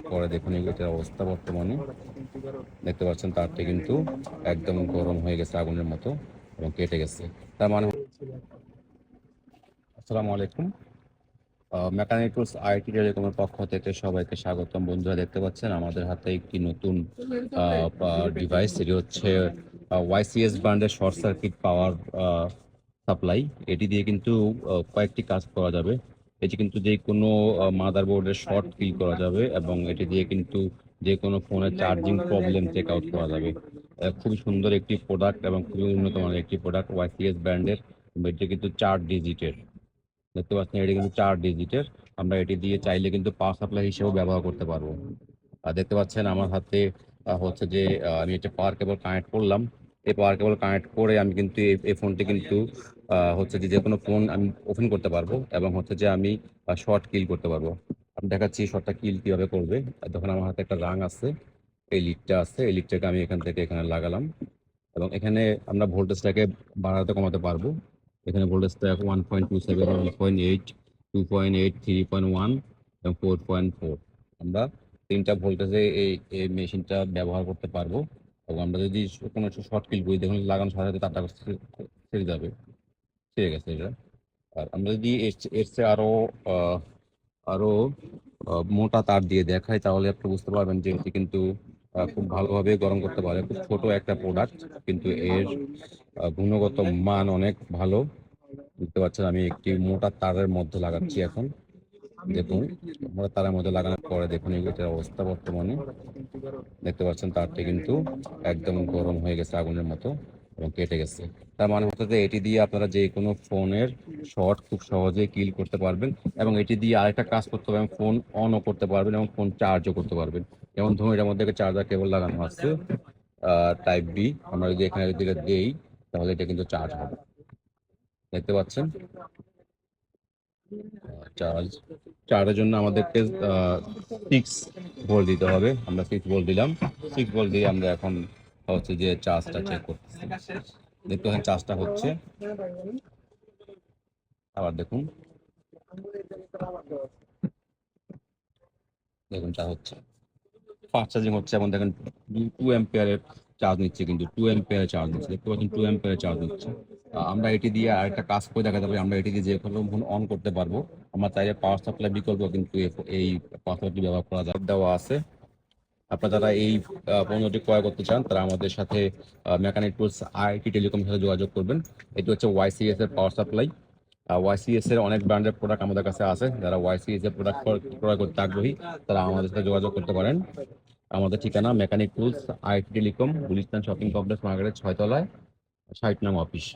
পরে দেখুন এটার অবস্থা বর্তমানে। দেখতে পাচ্ছেন তারটি কিন্তু একদম গরম হয়ে গেছে আগুনের মতো এবং কেটে গেছে। তার মানে আসসালামু আলাইকুম। মেকানিক্যালস আইটি টেলিকমের পক্ষ থেকে সবাইকে স্বাগতম। বন্ধুরা, দেখতে পাচ্ছেন আমাদের হাতে একটি নতুন ডিভাইস এটি হচ্ছে ওয়াইসিএস ব্র্যান্ডের শর্ট সার্কিট পাওয়ার সাপ্লাই এটি দিয়ে কিন্তু কয়েকটি কাজ করা যাবে। এটি কিন্তু যে কোনো মাদারবোর্ডের শর্ট কিল করা যাবে এবং এটি দিয়ে কিন্তু যে কোনো ফোনের চার্জিং প্রবলেম চেক আউট করা যাবে। খুবই সুন্দর একটি প্রোডাক্ট এবং খুবই উন্নত মানের একটি প্রোডাক্ট ওয়াইসিএস ব্র্যান্ডের এটি কিন্তু চার ডিজিটের দেখতে পাচ্ছেন, এটি কিন্তু চার ডিজিটের আমরা এটি দিয়ে চাইলে কিন্তু পাওয়ার সাপ্লাই হিসেবেও ব্যবহার করতে পারব। আর দেখতে পাচ্ছেন, আমার হাতে হচ্ছে যে আমি একটা পাওয়ার কেবল কানেক্ট করলাম। এই পাওয়ার কেবল কানেক্ট করে আমি কিন্তু এই- ফোনটি কিন্তু হচ্ছে যে যে কোনো ফোন আমি ওপেন করতে পারব এবং হচ্ছে যে আমি শর্ট কিল করতে পারব। আমি দেখাচ্ছি শর্টটা কিল কীভাবে করবে। তখন আমার হাতে একটা রাং আছে, এই লিডটা আছে, এই লিডটাকে আমি এখান থেকে এখানে লাগালাম এবং এখানে আমরা ভোল্টেজটাকে বাড়াতে কমাতে পারব। এখানে ভোল্টেজটা one point two seven one point eight two point eight three point one এবং ফোর পয়েন্ট ফোর আমরা তিনটা ভোল্টেজে এই মেশিনটা ব্যবহার করতে পারব। আমরা যদি কোনো একটা শর্ট কিল করি, দেখুন লাগানো সাথে সাথে তারটা ছেড়ে যাবে। ছেড়ে গেছে এটা। আর আমরা যদি এর চেয়ে আরও আরও মোটা তার দিয়ে দেখাই, তাহলে আপনি বুঝতে পারবেন যে এটি কিন্তু খুব ভালোভাবে গরম করতে পারে। খুব ছোট একটা প্রোডাক্ট কিন্তু এর গুণগত মান অনেক ভালো। বুঝতে পারছেন, আমি একটি মোটা তারের মধ্যে লাগাচ্ছি এখন। দেখুন মোটা তারের মধ্যে লাগানোর পরে দেখুন এটার অবস্থা বর্তমানে। দেখতে পাচ্ছেন, তারটি কিন্তু একদম গরম হয়ে গেছে আগুনের মতো এবং কেটে গেছে। তার মানে হচ্ছে যে এটি দিয়ে আপনারা যে কোনো ফোনের শর্ট খুব সহজেই কিল করতে পারবেন এবং এটি দিয়ে আরেকটা কাজ করতে পারবেন ফোন অনও করতে পারবেন এবং ফোন চার্জও করতে পারবেন। যেমন ধরুন এটার মধ্যে চার্জার কেবল লাগানো আছে টাইপ বি আমরা যদি এখানে এটা দেই, তাহলে এটা কিন্তু চার্জ হবে। দেখতে পাচ্ছেন? চার্জ চার্জের জন্য আমাদেরকে সিক্স ভোল্ট দিতে হবে। আমরা সিক্স ভোল্ট দিলাম। সিক্স ভোল্ট দিয়ে আমরা এখন হচ্ছে যে চার্জটা চেক করতেছি। দেখতে পাচ্ছেন চার্জটা হচ্ছে। আবার দেখুন। দেখুন চার্জ হচ্ছে। ফাস্ট চার্জিং হচ্ছে এবং দেখেন টু এম্পিয়ারের চার্জ নিচ্ছে কিন্তু টু এম্পিয়ারের চার্জ নিচ্ছে। দেখতে পাচ্ছেন টু এম্পিয়ারের চার্জ নিচ্ছে। আমরা এটি দিয়ে আর একটা কাজ করে দেখাতে পারি। আমরা এটি দিয়ে যে কোনো অন করতে পারব। আমরা চাইলে পাওয়ার সাপ্লাই বিকল্প কিন্তু এই পাওয়ার ব্যবহার করা যায়। দেওয়া আছে। আপনারা যারা এই পণ্যটি ক্রয় করতে চান, তারা আমাদের সাথে মেকানিক টুলস আইটি টেলিকমের সাথে যোগাযোগ করবেন। এটি হচ্ছে ওয়াইসিএস এর পাওয়ার সাপ্লাই ওয়াইসিএস এর অনেক ব্র্যান্ডের প্রোডাক্ট আমাদের কাছে আছে। যারা ওয়াইসিএস এর প্রোডাক্ট ক্রয় করতে আগ্রহী, তারা আমাদের সাথে যোগাযোগ করতে পারেন। আমাদের ঠিকানা mechanic tools IT telecom, Gulistan shopping complex, মার্কেটের ছয়তলায়, ষাট নাম অফিস।